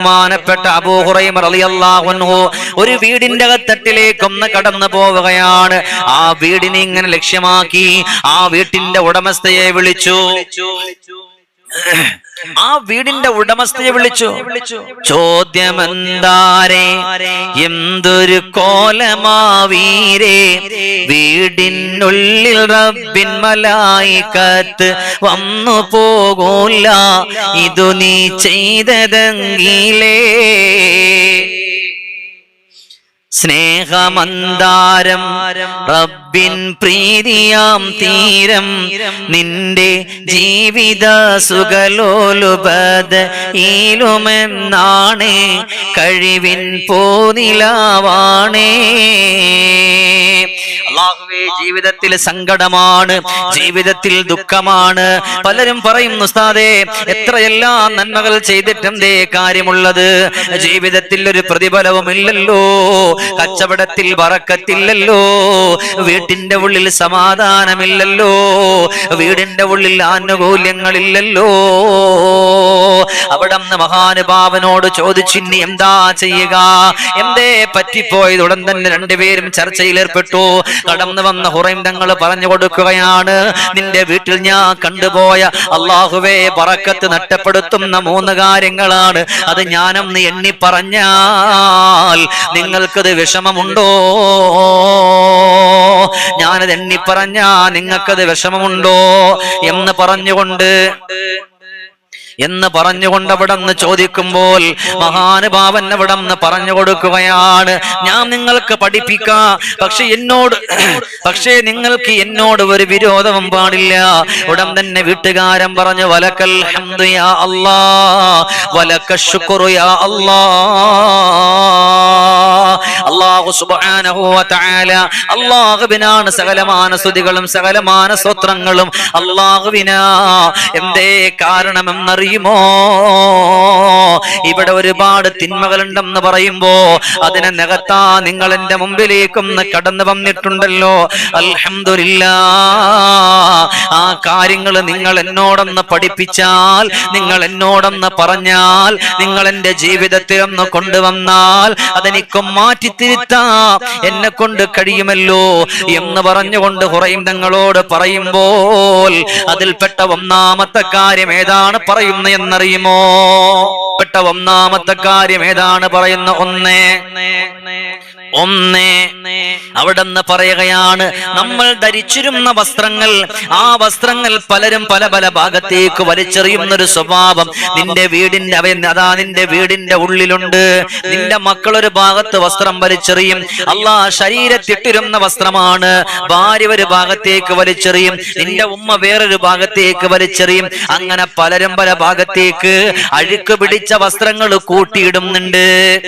ബഹുമാനപ്പെട്ട അൻഹു ഒരു വീടിന്റെ അകത്തട്ടിലേക്ക് ഒന്ന് കടന്നു പോവുകയാണ്. ആ വീടിനെ ഇങ്ങനെ ലക്ഷ്യമാക്കി ആ വീട്ടിന്റെ ഉടമസ്ഥയെ വിളിച്ചു. ആ വീടിന്റെ ഉടമസ്ഥയെ വിളിച്ചു. ചോദ്യമെന്താരേ? എന്തൊരു കോലമാവീരേ? വീടിനുള്ളിൽ റബ്ബിൻ മലായിക്കത്ത് വന്നു പോകൂല. ഇതു നീ ചെയ്തതെങ്കിലേ. സ്നേഹമന്താരം റബ്ബിൻ പ്രീതിയാം തീരം നിന്റെ ജീവിത സുഖലോലുപത ഈലുമെന്നാണ് കഴിവിൻ പോനിലാവാണേ അള്ളാഹുവേ ജീവിതത്തിൽ സങ്കടമാണ് ജീവിതത്തിൽ ദുഃഖമാണ്. പലരും പറയും ഉസ്താദേ എത്രയെല്ലാം നന്മകൾ ചെയ്തിട്ടെന്തേ കാര്യമുള്ളത്? ജീവിതത്തിൽ ഒരു പ്രതിഫലവും ഇല്ലല്ലോ കച്ചവടത്തിൽ വറക്കത്തില്ലല്ലോ. വീട്ടിന്റെ ഉള്ളിൽ സമാധാനമില്ലല്ലോ. വീടിന്റെ ഉള്ളിൽ ആനുകൂല്യങ്ങളില്ലല്ലോ. അവിടെ നിന്ന് മഹാനുഭാവനോട് ചോദിച്ചിനി എന്താ ചെയ്യുക? എന്തേ പറ്റിപ്പോയത്? ഉടൻ തന്നെ രണ്ടുപേരും ചർച്ചയിൽ ഏർപ്പെട്ടു കടന്നു വന്ന ഹുറൈം തങ്ങൾ പറഞ്ഞു കൊടുക്കുകയാണ്. നിന്റെ വീട്ടിൽ ഞാൻ കണ്ടുപോയ അള്ളാഹുവേ പറക്കത്ത് നഷ്ടപ്പെടുത്തുന്ന മൂന്ന് കാര്യങ്ങളാണ്. അത് ഞാനൊന്ന് എണ്ണി പറഞ്ഞാൽ നിങ്ങൾക്കത് വിഷമമുണ്ടോ? ഞാനത് എണ്ണി പറഞ്ഞാ നിങ്ങൾക്കത് വിഷമമുണ്ടോ? എന്ന് പറഞ്ഞുകൊണ്ട് എന്ന് പറഞ്ഞുകൊണ്ട് അവിടെ നിന്ന് ചോദിക്കുമ്പോൾ മഹാനുഭാവൻ അവിടെ നിന്ന് പറഞ്ഞു കൊടുക്കുകയാണ് ഞാൻ നിങ്ങൾക്ക് പഠിപ്പിക്കാം പക്ഷെ എന്നോട് പക്ഷേ നിങ്ങൾക്ക് എന്നോട് ഒരു വിരോധവും പാടില്ല. ഉടൻ തന്നെ വീട്ടുകാരൻ പറഞ്ഞു വലക്കൽ അള്ളാ വലക്കുറുയാ അല്ലാ വലക്ക ശുക്രു യാ വ അല്ലാഹുവിനാണ് സകലമാന സ്തുതികളും സകലമാന സ്വത്രങ്ങളും അല്ലാഹുവിനാ എന്തേ കാരണമെന്നറിയുമോ? ഇവിടെ ഒരുപാട് തിന്മകളുണ്ടെന്ന് പറയുമ്പോ അതിനെ നികത്താ നിങ്ങൾ എന്റെ മുമ്പിലേക്കൊന്ന് കടന്നു വന്നിട്ടുണ്ടല്ലോ. അൽഹംദുലില്ലാ. ആ കാര്യങ്ങൾ നിങ്ങൾ എന്നോടൊന്ന് പഠിപ്പിച്ചാൽ നിങ്ങൾ എന്നോടൊന്ന് പറഞ്ഞാൽ നിങ്ങൾ എന്റെ ജീവിതത്തിൽ ഒന്ന് കൊണ്ടുവന്നാൽ അതെനിക്കും മാറ്റിത്തിരുത്താം എന്നെ കൊണ്ട് കഴിയുമല്ലോ എന്ന് പറഞ്ഞുകൊണ്ട് ഹുറൈം തങ്ങളോട് പറയുമ്പോൾ അതിൽപ്പെട്ട ഒന്നാമത്തെ കാര്യം ഏതാണ് പറയുന്നത് എന്നറിയുമോ? പെട്ട ഒന്നാമത്തെ കാര്യം ഏതാണ് പറയുന്ന ഒന്നേ? ഒന്ന്. അവിടെന്ന് പറയുകയാണ് നമ്മൾ ധരിച്ചിരുന്ന വസ്ത്രങ്ങൾ ആ വസ്ത്രങ്ങൾ പലരും പല പല ഭാഗത്തേക്ക് വലിച്ചെറിയുന്ന ഒരു സ്വഭാവം. നിന്റെ വീടിന്റെ അവ അതാ നിന്റെ വീടിന്റെ ഉള്ളിലുണ്ട്. നിന്റെ മക്കൾ ഒരു ഭാഗത്ത് വസ്ത്രം വലിച്ചെറിയും. അല്ലാ ശരീരത്തിട്ടിരുന്ന വസ്ത്രമാണ്. ഭാര്യ ഒരു ഭാഗത്തേക്ക് വലിച്ചെറിയും. നിന്റെ ഉമ്മ വേറൊരു ഭാഗത്തേക്ക് വലിച്ചെറിയും. അങ്ങനെ പലരും പല ഭാഗത്തേക്ക് അഴുക്ക് പിടിച്ച വസ്ത്രങ്ങൾ കൂട്ടിയിടുന്നുണ്ട്.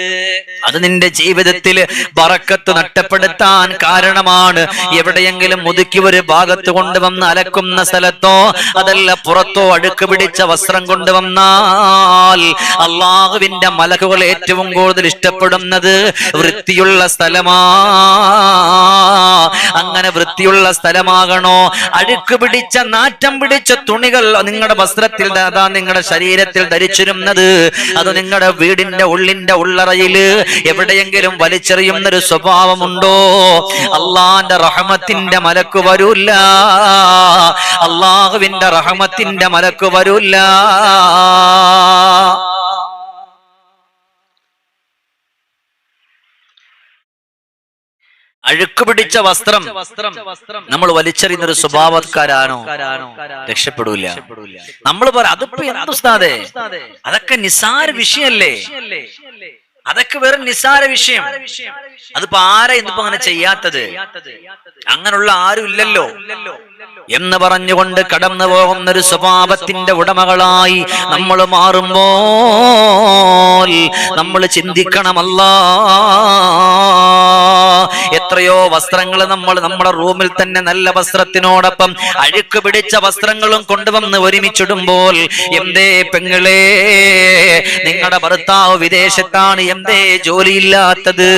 അത് നിന്റെ ജീവിതത്തിൽ ബറക്കത്ത് നഷ്ടപ്പെടുത്താൻ കാരണമാണ്. എവിടെയെങ്കിലും മുതുക്കി ഒരു ഭാഗത്ത് കൊണ്ടുവന്ന് അലക്കുന്ന സ്ഥലത്തോ അതല്ല പുറത്തോ അഴുക്ക് പിടിച്ച വസ്ത്രം കൊണ്ടുവന്നാൽ അള്ളാഹുവിന്റെ മലക്കുകൾ ഏറ്റവും കൂടുതൽ ഇഷ്ടപ്പെടുന്നത് വൃത്തിയുള്ള സ്ഥലമാ. അങ്ങനെ വൃത്തിയുള്ള സ്ഥലമാകണോ? അഴുക്ക് പിടിച്ച നാറ്റം പിടിച്ച തുണികൾ നിങ്ങളുടെ വസ്ത്രത്തിൽ അതാ നിങ്ങളുടെ ശരീരത്തിൽ ധരിച്ചിരുന്നത്. അത് നിങ്ങളുടെ വീടിന്റെ ഉള്ളിന്റെ ഉള്ളറയിൽ എവിടെയെങ്കിലും വലിച്ചെറിയുന്ന ഒരു സ്വഭാവമുണ്ടോ? അള്ളാന്റെ റഹമത്തിന്റെ മലക്ക് വരൂല്ല. അള്ളാഹുവിന്റെ റഹമത്തിന്റെ മലക്ക് വരൂല്ല. അഴുക്ക് പിടിച്ച വസ്ത്രം നമ്മൾ വലിച്ചെറിയുന്ന ഒരു സ്വഭാവക്കാരാണോ? രക്ഷപ്പെടൂല. നമ്മൾ പറ അതിപ്പോ എന്താ അതൊക്കെ നിസാര വിഷയല്ലേ? അതൊക്കെ വെറും നിസ്സാര വിഷയം. അതിപ്പോ ആരാ ഇന്നിപ്പോ അങ്ങനെ ചെയ്യാത്തത്? അങ്ങനെയുള്ള ആരും ഇല്ലല്ലോ. എന്ന് പറഞ്ഞുകൊണ്ട് കടന്നു പോകുന്ന ഒരു സ്വഭാവത്തിന്റെ ഉടമകളായി നമ്മൾ മാറുമ്പോൾ നമ്മൾ ചിന്തിക്കണമല്ല. എത്രയോ വസ്ത്രങ്ങൾ നമ്മൾ നമ്മുടെ റൂമിൽ തന്നെ നല്ല വസ്ത്രത്തിനോടൊപ്പം അഴുക്ക് പിടിച്ച വസ്ത്രങ്ങളും കൊണ്ടുവന്ന് ഒരുമിച്ചിടുമ്പോൾ എന്തേ പെങ്ങളെ നിങ്ങളുടെ ഭർത്താവ് വിദേശത്താണ് എന്തേ ജോലിയില്ലാത്തത്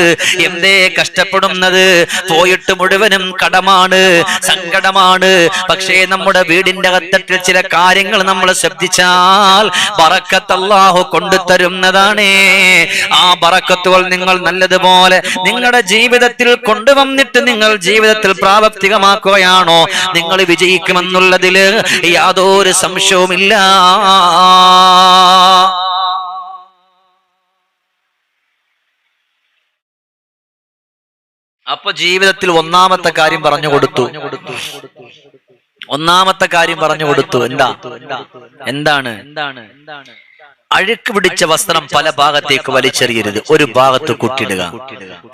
എന്തേ കഷ്ടപ്പെടുന്നത് പോയിട്ട് മുഴുവനും കടമാണ് സങ്കടമാണ്. പക്ഷേ നമ്മുടെ വീടിന്റെ അകത്തട്ടിൽ ചില കാര്യങ്ങൾ നമ്മൾ ശ്രദ്ധിച്ചാൽ ബറക്കത്തല്ലാഹു കൊണ്ടു തരുന്നതാണേ ആ ബറക്കത്തുകൾ നിങ്ങൾ നല്ലതുപോലെ നിങ്ങളുടെ ജീവിതത്തിൽ കൊണ്ടുവന്നിട്ട് നിങ്ങൾ ജീവിതത്തിൽ പ്രാവർത്തികമാക്കുകയാണോ? നിങ്ങൾ വിജയിക്കുമെന്നുള്ളതിൽ യാതൊരു സംശയവുമില്ല. അപ്പൊ ജീവിതത്തിൽ ഒന്നാമത്തെ കാര്യം പറഞ്ഞു കൊടുത്തു. ഒന്നാമത്തെ കാര്യം പറഞ്ഞു കൊടുത്തു. എന്താ? എന്താണ്? അഴുക്ക് പിടിച്ച വസ്ത്രം പല ഭാഗത്തേക്ക് വലിച്ചെറിയരുത്. ഒരു ഭാഗത്ത് കുട്ടിടുക.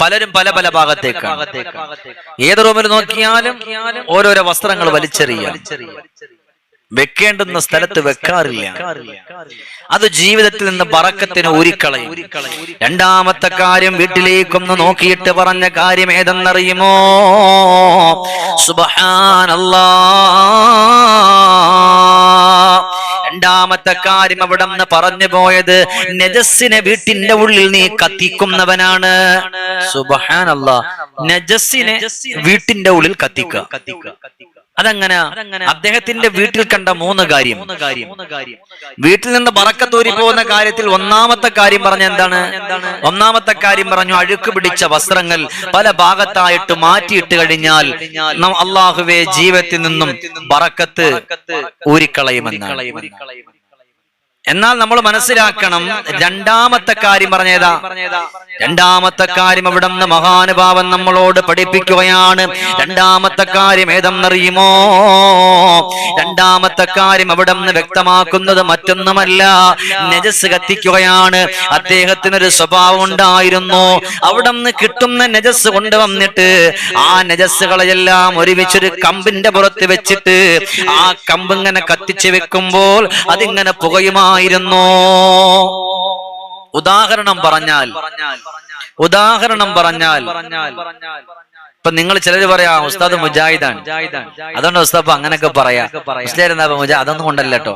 പലരും പല പല ഭാഗത്തേക്ക് ഏത് റൂമിൽ നോക്കിയാലും ഓരോരോ വസ്ത്രങ്ങൾ വലിച്ചെറിയുക. വെക്കേണ്ടുന്ന സ്ഥലത്ത് വെക്കാറില്ല. അത് ജീവിതത്തിൽ നിന്ന് പറക്കത്തിന് ഊരിക്കളയും. രണ്ടാമത്തെ കാര്യം വീട്ടിലേക്കൊന്ന് നോക്കിയിട്ട് പറഞ്ഞ കാര്യം ഏതെന്നറിയുമോ? സുബഹാനല്ലാ. രണ്ടാമത്തെ കാര്യം അവിടെ നിന്ന് പറഞ്ഞു പോയത് നജസ്സിനെ വീട്ടിന്റെ ഉള്ളിൽ നീ കത്തിക്കുന്നവനാണ്. നജസ്സിനെ വീട്ടിന്റെ ഉള്ളിൽ കത്തിക്കുക. അതങ്ങനെ അദ്ദേഹത്തിന്റെ വീട്ടിൽ കണ്ട മൂന്ന് കാര്യം. വീട്ടിൽ നിന്ന് പറക്കത്തൂരി പോകുന്ന കാര്യത്തിൽ ഒന്നാമത്തെ കാര്യം പറഞ്ഞ എന്താണ്? ഒന്നാമത്തെ കാര്യം പറഞ്ഞു അഴുക്ക് പിടിച്ച വസ്ത്രങ്ങൾ പല ഭാഗത്തായിട്ട് മാറ്റിയിട്ട് കഴിഞ്ഞാൽ നാം അള്ളാഹുവെ ജീവിതത്തിൽ നിന്നും ബറക്കത്ത് ഊരിക്കളയുമെന്നാണ്. എന്നാൽ നമ്മൾ മനസ്സിലാക്കണം രണ്ടാമത്തെ കാര്യം പറഞ്ഞേതാ. രണ്ടാമത്തെ കാര്യം അവിടെ നിന്ന് മഹാനുഭാവൻ നമ്മളോട് പഠിപ്പിക്കുകയാണ്. രണ്ടാമത്തെ കാര്യം ഏതെന്നറിയുമോ? രണ്ടാമത്തെ കാര്യം അവിടെ നിന്ന് വ്യക്തമാക്കുന്നത് മറ്റൊന്നുമല്ല. നജസ് കത്തിക്കുകയാണ്. അദ്ദേഹത്തിനൊരു സ്വഭാവം ഉണ്ടായിരുന്നു. അവിടെ നിന്ന് കിട്ടുന്ന നജസ് കൊണ്ടുവന്നിട്ട് ആ നജസ്സുകളെല്ലാം ഒരുമിച്ചൊരു കമ്പിന്റെ പുറത്ത് വെച്ചിട്ട് ആ കമ്പ് ഇങ്ങനെ കത്തിച്ച് വെക്കുമ്പോൾ അതിങ്ങനെ പുകയുമായിരുന്നു ഉദാഹരണം പറഞ്ഞാൽ ഉദാഹരണം പറഞ്ഞാൽ ഇപ്പൊ നിങ്ങൾ ചിലർ പറയാ ഉസ്താദ് മുജാഹിദാണ്. അതുകൊണ്ട് ഉസ്താദ് അങ്ങനെയൊക്കെ പറയാ. അതൊന്നും കൊണ്ടല്ല കേട്ടോ.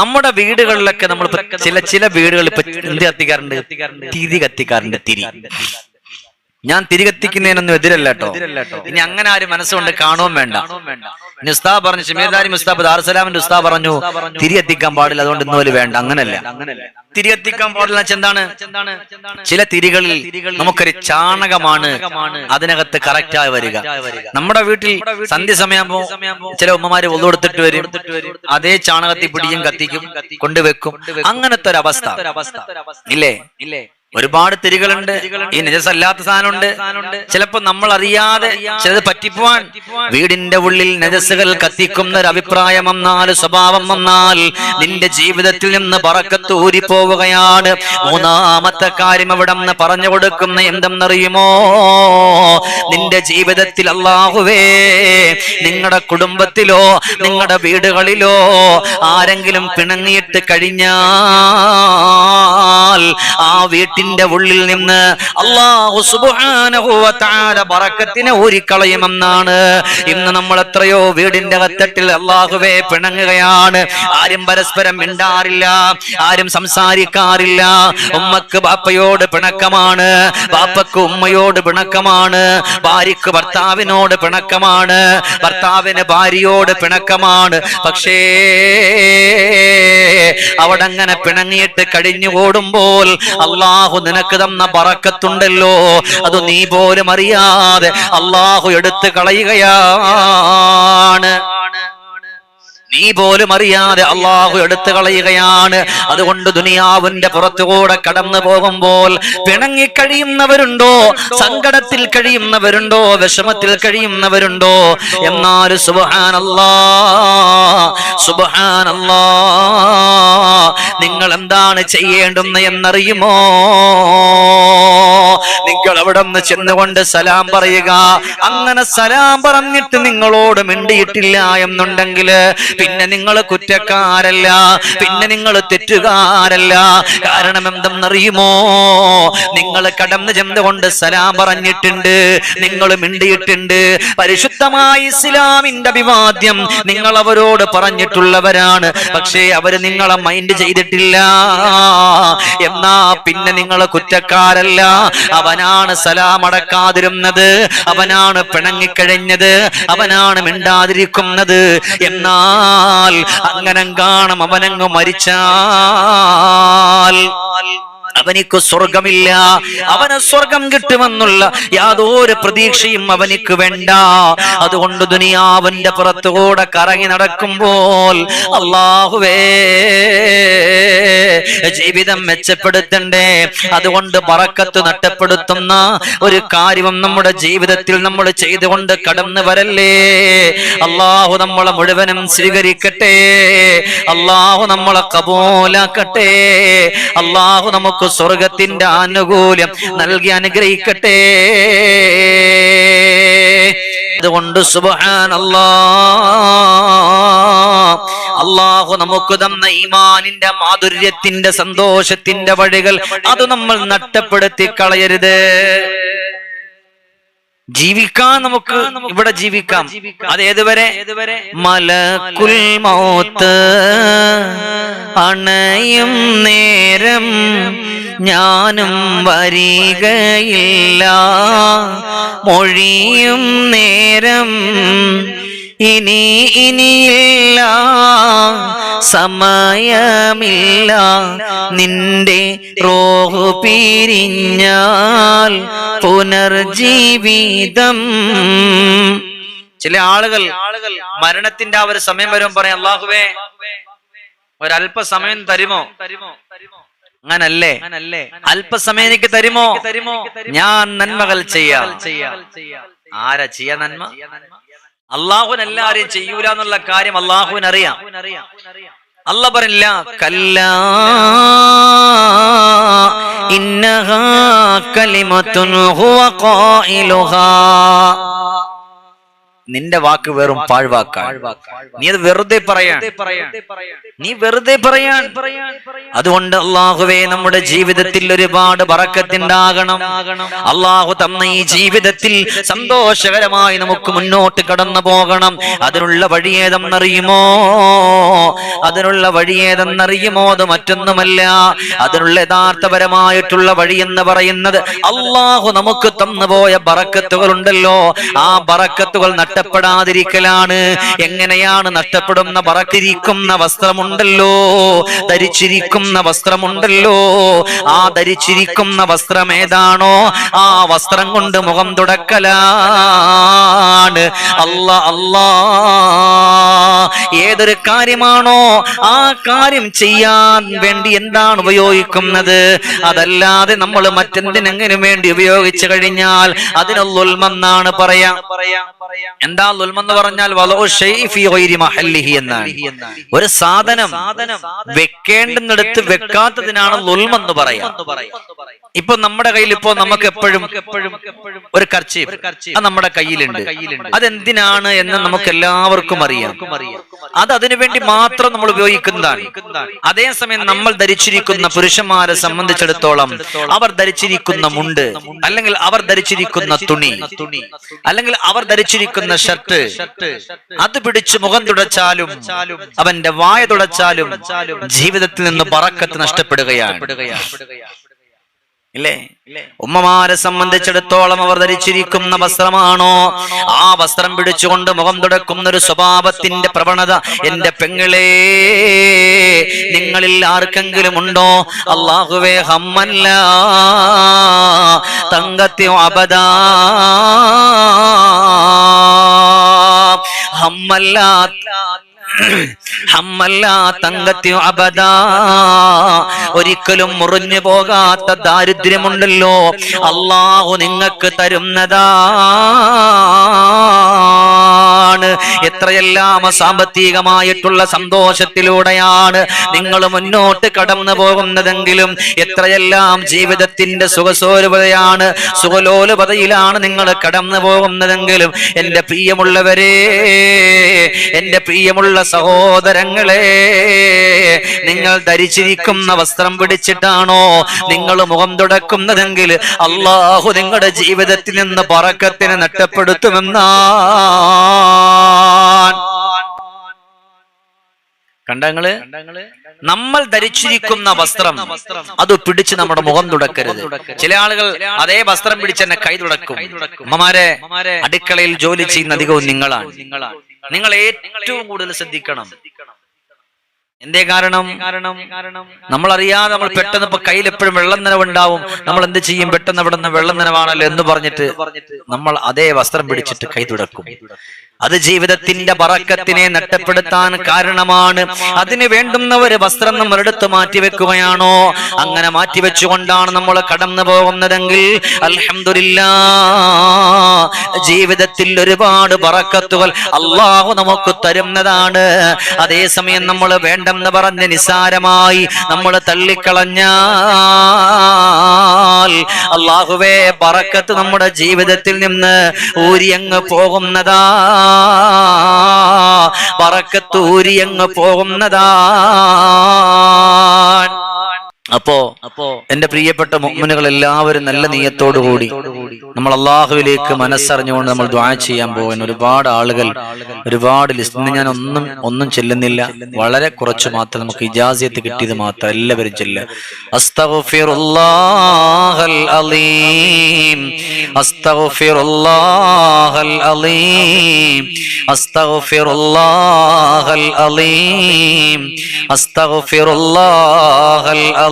നമ്മുടെ വീടുകളിലൊക്കെ നമ്മൾ ചില ചില വീടുകളിൽ ഇപ്പൊ എന്ത് കത്തിക്കാറുണ്ട് തിരി കത്തിക്കാറുണ്ട് തിരി. ഞാൻ തിരികെത്തിക്കുന്നതിനൊന്നും എതിരല്ല കേട്ടോ ഇനി അങ്ങനെ ആരും മനസ്സുകൊണ്ട് കാണുകയും വേണ്ട. നിസ്താ പറഞ്ഞു ഷിമേദാരി മുസ്താബ് ദാർസലാമിന്റെ ഉസ്താ പറഞ്ഞു തിരിയെത്തിക്കാൻ പാടില്ല അതുകൊണ്ട് ഇന്നോൽ വേണ്ട. അങ്ങനല്ല. തിരിയെത്തിക്കാൻ പാടില്ല എന്താണ്? ചില തിരികളിൽ നമുക്കൊരു ചാണകമാണ് അതിനകത്ത് കറക്റ്റായി വരിക. നമ്മുടെ വീട്ടിൽ സന്ധ്യ സമയമാകുമ്പോ ചില ഉമ്മമാര് ഒന്നുകൊടുത്തിട്ട് വരും. അതേ ചാണകത്തിൽ പിടിയും കത്തിക്കും കൊണ്ടുവെക്കും. അങ്ങനത്തെ ഒരു അവസ്ഥ. ഇല്ലേ? ഇല്ലേ? ഒരുപാട് തിരികളുണ്ട്. ഈ നജസല്ലാത്ത സാധനമുണ്ട്. ചിലപ്പോ നമ്മൾ അറിയാതെ ചിലത് പറ്റിപ്പോവാൻ. വീടിന്റെ ഉള്ളിൽ നജസ്സുകൾ കത്തിക്കുന്ന ഒരു അഭിപ്രായം വന്നാൽ സ്വഭാവം വന്നാൽ നിന്റെ ജീവിതത്തിൽ നിന്ന് പറക്കത്ത് ഊരിപ്പോവുകയാണ് മൂന്നാമത്തെ കാര്യം അവിടെ നിന്ന് പറഞ്ഞു കൊടുക്കുന്ന എന്തെന്നറിയുമോ? നിന്റെ ജീവിതത്തിൽ അള്ളാഹുവേ നിങ്ങളുടെ കുടുംബത്തിലോ നിങ്ങളുടെ വീടുകളിലോ ആരെങ്കിലും പിണങ്ങിയിട്ട് കഴിഞ്ഞാൽ ആ വീട്ടിന്റെ ഉള്ളിൽ നിന്ന് അള്ളാഹു ബറക്കത്തിനെ ഊരിക്കളയുമെന്നാണ്. ഇന്ന് നമ്മൾ എത്രയോ വീടിന്റെ കത്തട്ടിൽ അള്ളാഹുവെ പിണങ്ങുകയാണ്. ആരും പരസ്പരം മിണ്ടാറില്ല ആരും സംസാരിക്കാറില്ല. ഉമ്മക്ക് ബാപ്പയോട് പിണക്കമാണ് ബാപ്പക്ക് ഉമ്മയോട് പിണക്കമാണ് ഭാര്യക്ക് ഭർത്താവിനോട് പിണക്കമാണ് ഭർത്താവിന് ഭാര്യയോട് പിണക്കമാണ്. പക്ഷേ അവിടെ അങ്ങനെ പിണങ്ങിയിട്ട് കഴിഞ്ഞു കൂടുമ്പോൾ അള്ളാഹു നിനക്ക് തന്ന പറക്കത്തുണ്ടല്ലോ അത് നീ പോലും അറിയാതെ അള്ളാഹു എടുത്തു കളയുകയാണ്. നീ പോലും അറിയാതെ അള്ളാഹു എടുത്തു കളയുകയാണ്. അതുകൊണ്ട് ദുനിയാവിന്റെ പുറത്തുകൂടെ കടന്നു പോകുമ്പോൾ പിണങ്ങി കഴിയുന്നവരുണ്ടോ? സങ്കടത്തിൽ കഴിയുന്നവരുണ്ടോ? വിഷമത്തിൽ കഴിയുന്നവരുണ്ടോ? എന്നാൽ സുബഹാനല്ലാ സുബഹാനല്ലാ. നിങ്ങൾ എന്താണ് ചെയ്യേണ്ടുന്ന എന്നറിയുമോ നിങ്ങൾ അവിടെ നിന്ന് ചെന്നുകൊണ്ട് സലാം പറയുക. അങ്ങനെ സലാം പറഞ്ഞിട്ട് നിങ്ങളോട് മിണ്ടിയിട്ടില്ല എന്നുണ്ടെങ്കിൽ പിന്നെ നിങ്ങൾ കുറ്റക്കാരല്ല. പിന്നെ നിങ്ങൾ തെറ്റുകാരല്ല. കാരണം എന്തെന്നറിയുമോ? നിങ്ങൾ കടന്നു ചെന്നുകൊണ്ട് സലാം പറഞ്ഞിട്ടുണ്ട്. നിങ്ങൾ മിണ്ടിയിട്ടുണ്ട്. പരിശുദ്ധമായ ഇസ്ലാമിന്റെ അഭിവാദ്യം നിങ്ങൾ അവരോട് പറഞ്ഞിട്ടുള്ളവരാണ്. പക്ഷേ അവർ നിങ്ങളെ മൈൻഡ് ചെയ്തിട്ടില്ല. എന്നാ പിന്നെ നിങ്ങൾ കുറ്റക്കാരല്ല. അവനാണ് സലാമടക്കാതിരുന്നത്. അവനാണ് പിണങ്ങിക്കഴിഞ്ഞത്. അവനാണ് മിണ്ടാതിരിക്കുന്നത്. എന്നാൽ അങ്ങനെ കാണും അവനങ്ങ് മരിച്ചാൽ. അവനിക്ക് സ്വർഗമില്ല. അവന് സ്വർഗം കിട്ടുമെന്നുള്ള യാതൊരു പ്രതീക്ഷയും അവനിക്ക് വേണ്ട. അതുകൊണ്ട് ദുനിയാവന്റെ പുറത്തുകൂടെ കറങ്ങി നടക്കുമ്പോൾ അള്ളാഹുവേ ജീവിതം മെച്ചപ്പെടുത്തണ്ടേ. അതുകൊണ്ട് പറക്കത്ത് നഷ്ടപ്പെടുത്തുന്ന ഒരു കാര്യവും നമ്മുടെ ജീവിതത്തിൽ നമ്മൾ ചെയ്തുകൊണ്ട് കടന്നു വരല്ലേ. അള്ളാഹു നമ്മളെ മുഴുവനും സ്വീകരിക്കട്ടെ. അള്ളാഹു നമ്മളെ കബൂലാക്കട്ടെ. അള്ളാഹു നമുക്ക് സ്വർഗത്തിന്റെ ആനുകൂല്യം നൽകി അനുഗ്രഹിക്കട്ടെ. അതുകൊണ്ട് അള്ളാഹു നമുക്ക് തന്ന ഈമാനിന്റെ മാധുര്യത്തിന്റെ സന്തോഷത്തിന്റെ വഴികൾ അത് നമ്മൾ നഷ്ടപ്പെടുത്തി കളയരുത് ജീവിക്കാൻ നമുക്ക് ഇവിടെ ജീവിക്കാം. അത് ഏതുവരെ? മലക്കുൽ മൗത്ത് അണയും നേരം ഞാനും വരികയില്ല. മൊഴിയും നേരം ഇനി ഇനിയില്ല. സമയമില്ല. നിന്റെ റോഹു പിരിഞ്ഞാൽ പുനർജീവിതം. ചില ആളുകൾ മരണത്തിന്റെ ആ ഒരു സമയം വരും പറയാം അള്ളാഹുവേ ഒരല്പസമയം തരുമോ? അങ്ങനല്ലേ? അല്പസമയം എനിക്ക് തരുമോ? ഞാൻ നന്മകൾ ചെയ്യാം. ആരാ ചെയ്യ നന്മ? അള്ളാഹുവിന് എല്ലാരെയും ചെയ്യൂല എന്നുള്ള കാര്യം അള്ളാഹുവിന് അറിയാം. അല്ല പറയില്ല കല്ല ഇന്നഹ കലിമത്തുൻ ഹുവ ഖായിലുഹാ. നിന്റെ വാക്ക് വെറും പാഴ്വാക്കാണ്. നീ അത് വെറുതെ പറയാൻ. നീ വെറുതെ പറയാൻ. അതുകൊണ്ട് അള്ളാഹുവേ നമ്മുടെ ജീവിതത്തിൽ ഒരുപാട് പറക്കത്തിണ്ടാകണം അള്ളാഹു തന്ന ഈ ജീവിതത്തിൽ സന്തോഷകരമായി നമുക്ക് മുന്നോട്ട് കടന്നു പോകണം. അതിനുള്ള വഴിയേതെന്നറിയുമോ? അതിനുള്ള വഴിയേതെന്നറിയുമോ? അത് മറ്റൊന്നുമല്ല. അതിനുള്ള യഥാർത്ഥപരമായിട്ടുള്ള വഴി എന്ന് പറയുന്നത് അള്ളാഹു നമുക്ക് തന്നുപോയ ബറക്കത്തുകൾ ഉണ്ടല്ലോ ആ ബറക്കത്തുകൾ നഷ്ടപ്പെടാതിരിക്കലാണ്. എങ്ങനെയാണ് നഷ്ടപ്പെടുന്ന പറക്കിരിക്കുന്ന വസ്ത്രമുണ്ടല്ലോ? ധരിച്ചിരിക്കുന്ന വസ്ത്രമുണ്ടല്ലോ? ആ ധരിച്ചിരിക്കുന്ന വസ്ത്രം ഏതാണോ? ആ വസ്ത്രം കൊണ്ട് മുഖം തുടക്കലാണ്. അല്ല അല്ലാ. ഏതൊരു കാര്യമാണോ ആ കാര്യം ചെയ്യാൻ വേണ്ടി എന്താണ് ഉപയോഗിക്കുന്നത്? അതല്ലാതെ നമ്മൾ മറ്റെന്തിനെങ്ങനെ വേണ്ടി ഉപയോഗിച്ചു കഴിഞ്ഞാൽ അതിന് പറയാ പറയാ. എന്താ ലുൽമെന്ന് പറഞ്ഞാൽ എന്നാണ്. ഒരു സാധനം വെക്കേണ്ടുന്നിടത്ത് വെക്കാത്തതിനാണ് ലുൽമെന്ന് പറയാ. ഇപ്പൊ നമ്മുടെ കയ്യിൽ ഇപ്പോ നമുക്ക് എപ്പോഴും ഒരു കർച്ചി അത് നമ്മുടെ കയ്യിലുണ്ട്. അതെന്തിനാണ് എന്ന് നമുക്ക് എല്ലാവർക്കും അറിയാം. അത് അതിനുവേണ്ടി മാത്രം നമ്മൾ ഉപയോഗിക്കുന്നതാണ്. അതേസമയം നമ്മൾ ധരിച്ചിരിക്കുന്ന പുരുഷന്മാരെ സംബന്ധിച്ചിടത്തോളം അവർ ധരിച്ചിരിക്കുന്ന മുണ്ട് അല്ലെങ്കിൽ അവർ ധരിച്ചിരിക്കുന്ന തുണി അല്ലെങ്കിൽ അവർ ധരിച്ചിരിക്കുന്ന ഷർട്ട്. അത് പിടിച്ച് മുഖം തുടച്ചാലും അവന്റെ വായ തുടച്ചാലും ജീവിതത്തിൽ നിന്ന് പറക്കത്ത് നഷ്ടപ്പെടുകയാണ്. ഇല്ലേ? ഉമ്മമാരെ സംബന്ധിച്ചിടത്തോളം അവർ ധരിച്ചിരിക്കുന്ന വസ്ത്രമാണോ? ആ വസ്ത്രം പിടിച്ചുകൊണ്ട് മുഖം തുടക്കുന്ന ഒരു സ്വഭാവത്തിന്റെ പ്രവണത എന്റെ പെങ്ങളെ നിങ്ങളിൽ ആർക്കെങ്കിലും ഉണ്ടോ? അള്ളാഹുവേ ഹമ്മല്ല. തങ്കത്തി അബദാ. ഹമ്മല്ല ഹമ്മല്ല തങ്കത്തി അബദാ ഒരിക്കലും മുറിഞ്ഞു പോകാത്ത ദാരിദ്ര്യമുണ്ടല്ലോ. അള്ളാഹു നിങ്ങൾക്ക് തരുന്നതാണ് എത്രയെല്ലാം സാമ്പത്തികമായിട്ടുള്ള സന്തോഷത്തിലൂടെയാണ് നിങ്ങൾ മുന്നോട്ട് കടന്നു പോകുന്നതെങ്കിലും എത്രയെല്ലാം ജീവിതത്തിന്റെ സുഖസോലുപതയാണ് സുഖലോലുപതയിലാണ് നിങ്ങൾ കടന്നു പോകുന്നതെങ്കിലും എന്റെ പ്രിയമുള്ളവരെ എന്റെ പ്രിയമുള്ള സഹോദരങ്ങളെ നിങ്ങൾ ധരിച്ചിരിക്കുന്ന വസ്ത്രം പിടിച്ചിട്ടാണോ നിങ്ങൾ മുഖം തുടക്കുന്നതെങ്കിൽ അള്ളാഹു നിങ്ങളുടെ ജീവിതത്തിൽ നിന്ന് പറക്കത്തിന് നഷ്ടപ്പെടുത്തുമെന്നാണ്. കണ്ടങ്ങൾ നമ്മൾ ധരിച്ചിരിക്കുന്ന വസ്ത്രം അത് പിടിച്ച് നമ്മുടെ മുഖം തുടക്കരുത്. ചില ആളുകൾ അതേ വസ്ത്രം പിടിച്ച് തന്നെ കൈ തുടക്കും. അമ്മമാരെ അടുക്കളയിൽ ജോലി ചെയ്യുന്ന അധികവും നിങ്ങളാണ്. നിങ്ങൾ ഏറ്റവും കൂടുതൽ ശ്രദ്ധിക്കണം. എന്തേ കാരണം? കാരണം? നമ്മൾ അറിയാതെ നമ്മൾ പെട്ടെന്ന് ഇപ്പൊ കയ്യിൽ എപ്പോഴും വെള്ളം നനവുണ്ടാവും. നമ്മൾ എന്ത് ചെയ്യും? പെട്ടെന്ന് ഇവിടെ നിന്ന് വെള്ളം നനവാണല്ലോ എന്ന് പറഞ്ഞിട്ട് നമ്മൾ അതേ വസ്ത്രം പിടിച്ചിട്ട് കൈ തുടക്കും. അത് ജീവിതത്തിന്റെ പറക്കത്തിനെ നഷ്ടപ്പെടുത്താൻ കാരണമാണ്. അതിന് വേണ്ടുന്നവര് വസ്ത്രം നമ്മൾ എടുത്തു മാറ്റിവെക്കുകയാണോ അങ്ങനെ മാറ്റിവെച്ചുകൊണ്ടാണ് നമ്മൾ കടന്നു പോകുന്നതെങ്കിൽ അലഹമില്ല ജീവിതത്തിൽ ഒരുപാട് പറക്കത്തുകൾ അള്ളാഹു നമുക്ക് തരുന്നതാണ്. അതേസമയം നമ്മൾ വേണ്ടെന്ന് പറഞ്ഞ് നിസാരമായി നമ്മൾ തള്ളിക്കളഞ്ഞാൽ അള്ളാഹുവേ പറക്കത്ത് നമ്മുടെ ജീവിതത്തിൽ നിന്ന് ഊരിയങ്ങ് പോകുന്നതാ. പറക്കത്ത് ഊരിയങ്ങ് പോകുന്നതാ അപ്പോ അപ്പോ എന്റെ പ്രിയപ്പെട്ട മുഹമ്മനുകൾ എല്ലാവരും നല്ല നീയത്തോടുകൂടി നമ്മൾ അള്ളാഹുവിലേക്ക് മനസ്സറിഞ്ഞുകൊണ്ട് നമ്മൾ ദ്വാ ചെയ്യാൻ പോകുന്ന ഒരുപാട് ആളുകൾ ഒരുപാട് ലിസ്റ്റ് ഞാൻ ഒന്നും ഒന്നും ചെല്ലുന്നില്ല. വളരെ കുറച്ച് മാത്രം നമുക്ക് ഇജാസിയത്ത് കിട്ടിയത് മാത്രം എല്ലാവരും ചെല്ലുക. അസ്തഗ്ഫിറുല്ലാഹൽ അലീം. അസ്തഗ്ഫിറുല്ലാഹൽ അലീം. അസ്തഗ്ഫിറുല്ലാഹൽ അലീം. അസ്തഗ്ഫിറുല്ലാഹൽ അലീം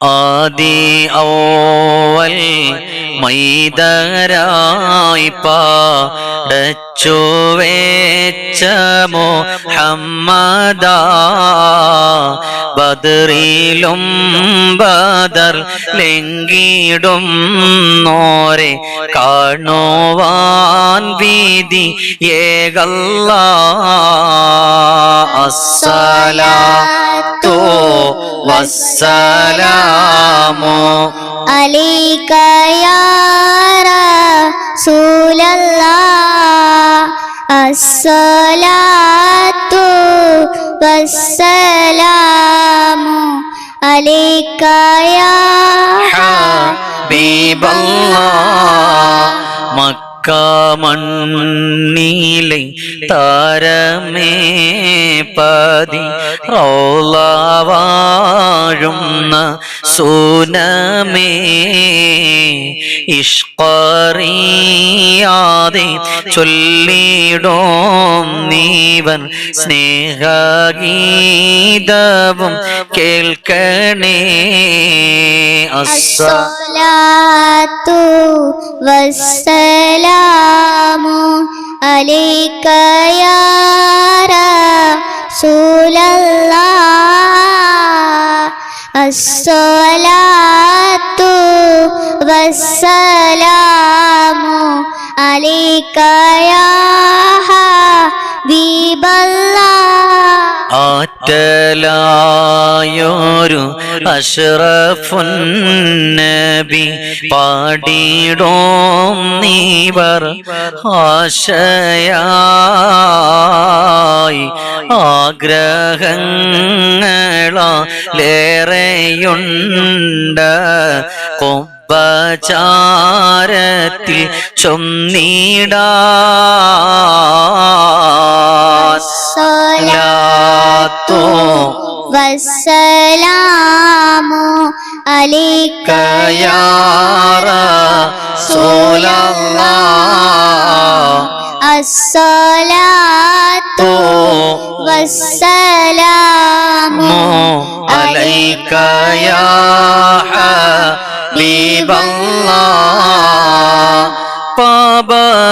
ആദി ഔവൽ മൈതരായി പാടച്ചു ചൊവ്വേച്ചമോ ഹമ്മദ ബദറിലും ബദർ ലെങ്കിടും നോരെ കാണോവാൻ വീതി ഏകല്ല. അസല വസ്സലാമോ അലീക്കയാറ സൂലല്ലാ അസ്സലാത്തു വസ്സലാമു അലൈക്കയാ ഹബീബല്ലാ മക്ക മണ്ണിലെ താരമേ പതി റോളാവാഴുന്ന സൂനമേ ഇഷ്കറിയാതെ ചൊല്ലിടോം നീവൻ സ്നേഹഗീതവും കേൾക്കണേ. അസ്സ. സ്വലാത്തു വസ്സലാമു അലൈക്കയാറ സൂലല്ലാ അസ്സലാത്തു വസ്സലാമു അലൈക്കയാ ആറ്റലായൊരു അഷ്റഫുൻ നബി പാടിടോം നീവർ ആശയായി. ആഗ്രഹങ്ങളേറെയുണ്ട് കൊമ്പചാരത്തിൽ ചൊന്നീടാ. الصلاة والسلام عليك يا رسول الله الصلاة والسلام عليك يا حبيب الله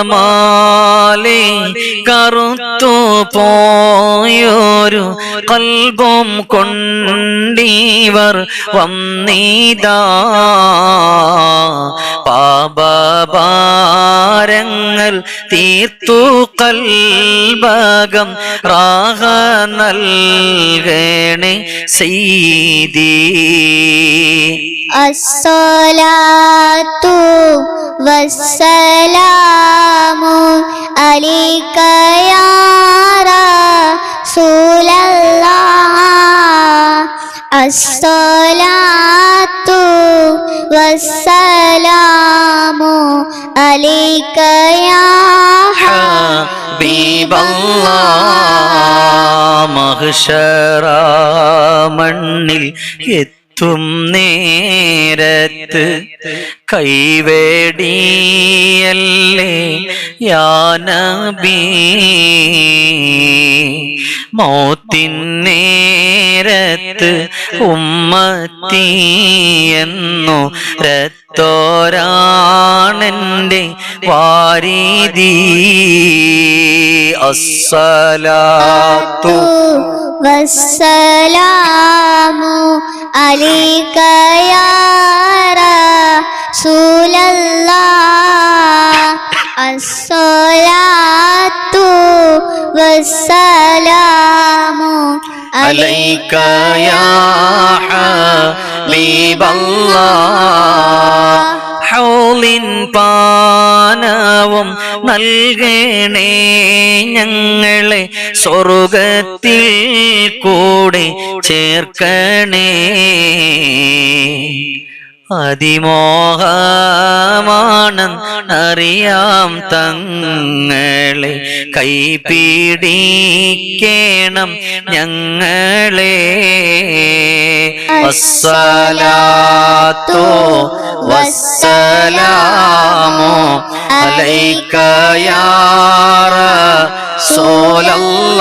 പാപമാലി കറുത്തു ഒരു കൽബും കൊണ്ടീവർ വന്നീതാ. പാപാരങ്ങൾ തീർത്തു കൽബകം റാഹ നൽകണേ സീതി. അസ്സലാത്തു വസ്സലാമു അലൈക رسول الله الصلاة والسلام عليك يا ഹബീബല്ലാ മഹ്ശറ മണ്ണിൽ എത്തും നേരത്ത് കൈവേടിയല്ലേ യാനബി മൗത്തിൻ നേരത്ത് ഉമ്മത്തിയെന്നു രത്തോരാണെന്റെ വാരീതി. അസ്സലാത്തു വസ്സലാമു അലിക്കയാറ സൂലല്ലാ അസ്സലാത്തു വസ്സലാമു അലൈക യാ ഹബീബല്ലാഹ് ഹൗലിൻ പാനവും നൽകണേ ഞങ്ങളെ സ്വർഗത്തിൽ കൂടെ ചേർക്കണേ. അതിമോഹമാണ് അറിയാം തങ്ങളെ. കൈപിടിക്കണം ഞങ്ങളെ. വസ്സലാത്തോ വസ്സലാമോ അലൈക്കയാറ വസ്സലാമു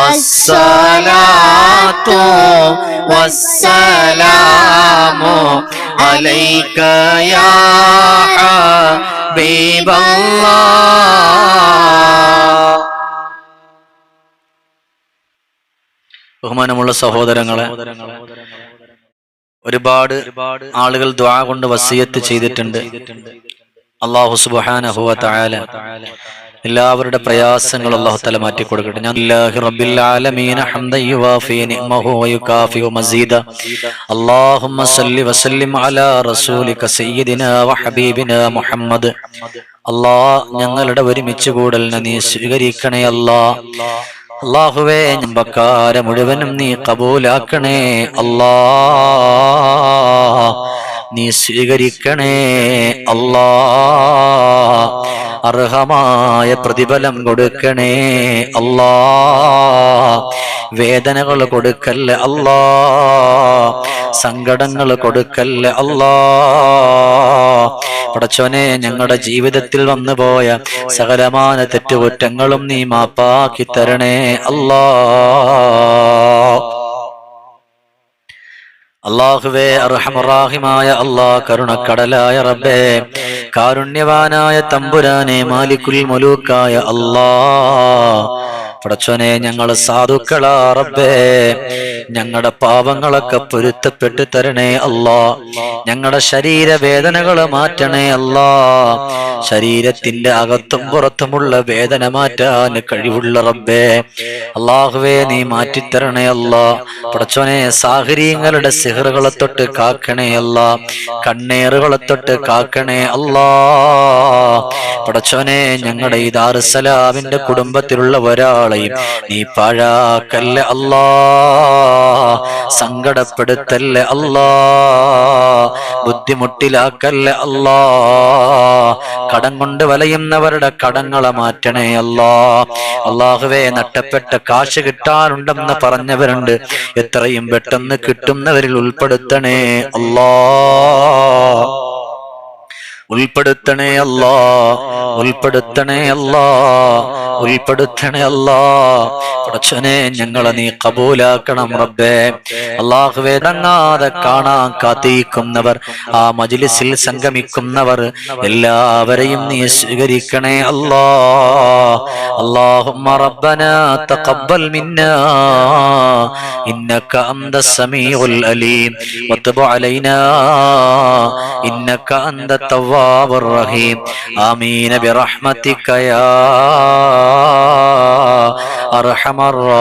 റസൂലല്ലാഹ് അസ്സലാത്തു വസ്സലാമു അലൈക യാ الله ബഹുമാനമുള്ള സഹോദരങ്ങളെ ഒരുപാട് ആളുകൾ ദ്വാ കൊണ്ട് വസിയത്ത് ചെയ്തിട്ടുണ്ട്. അള്ളാഹു സുബ്ഹാനഹു തആല എല്ലാവരുടെ പ്രയാസങ്ങൾ അള്ളാഹുത്തല തല മാറ്റി കൊടുക്കട്ടെ. അല്ലാ ഞങ്ങളുടെ ഒരുമിച്ച് കൂടലിനെ നീ സ്വീകരിക്കണേ അല്ലാ. അള്ളാഹുവേ ഞമ്പക്കാര മുഴുവനും നീ കബൂലാക്കണേ അല്ലാ. നീ സ്വീകരിക്കണേ. അല്ലാ അർഹമായ പ്രതിഫലം കൊടുക്കണേ. അല്ലാ വേദനകൾ കൊടുക്കല്ലേ. അല്ലാ സങ്കടങ്ങൾ കൊടുക്കല്ലേ. അല്ലാ പടച്ചോനെ ഞങ്ങളുടെ ജീവിതത്തിൽ വന്നു പോയ സകലമാന തെറ്റുകുറ്റങ്ങളും നീ മാപ്പാക്കി തരണേ. അല്ലാ അള്ളാഹുവേ അർഹമറാഹിമായ അള്ളാ കരുണക്കടലായ റബ്ബേ കാരുണ്യവാനായ തമ്പുരാനെ മാലിക്കുൽ മുലൂക്കായ അല്ലാ പടച്ചോനെ ഞങ്ങൾ സാധുക്കളാ റബ്ബേ ഞങ്ങളുടെ പാപങ്ങളൊക്കെ പൊരുത്തപ്പെട്ട് തരണേ അല്ലാ. ഞങ്ങളുടെ ശരീരവേദനകൾ മാറ്റണേ അല്ലാ. ശരീരത്തിന്റെ അകത്തും പുറത്തുമുള്ള വേദന മാറ്റാൻ കഴിവുള്ള റബ്ബേ. അള്ളാഹുവേ നീ മാറ്റിത്തരണേ അല്ലാ. പടച്ചോനെ സാഹചര്യങ്ങളുടെ സിഹറുകളെ തൊട്ട് കാക്കണേ അല്ല. കണ്ണേറുകളെ തൊട്ട് കാക്കണേ അല്ലാ. പടച്ചോനെ ഞങ്ങളുടെ ഈ ദാറുസലാമിന്റെ കുടുംബത്തിലുള്ള ഒരാളെയും നീ പാഴാക്കല്ലേ അല്ലാ. സങ്കടപ്പെടുത്തല്ലേ അല്ലാ. ബുദ്ധിമുട്ടിലാക്കല്ലേ അല്ലാ. കടം കൊണ്ട് വലയുന്നവരുടെ കടങ്ങളെ മാറ്റണേ അല്ലാ. അള്ളാഹുവെ നട്ടപ്പെട്ട കാശ് കിട്ടാനുണ്ടെന്ന് പറഞ്ഞവരുണ്ട്. എത്രയും പെട്ടെന്ന് കിട്ടുന്നവരിൽ ഉൾപ്പെടുത്തണേ അല്ലാ. ഉൾപ്പെടുത്തണേ അല്ലാ ഉൾപ്പെടുത്തണേ അല്ലാ ഉൾപ്പെടുത്തണേ അല്ലാ പടച്ചനെ ഞങ്ങളെ നീ കബൂലാക്കണം റബ്ബേ അള്ളാഹുവേ തങ്ങാതെ കാണാൻ കാത്തിരിക്കുന്നവർ ആ മജിലിസിൽ സംഗമിക്കുന്നവർ എല്ലാവരെയും നീ സ്വീകരിക്കണേ അല്ലാ اللهم ربنا تقبل منا إنك أنت السميع الأليم وتب علينا إنك أنت التواب الرحيم. آمين برحمتك يا أرحم الراحمين.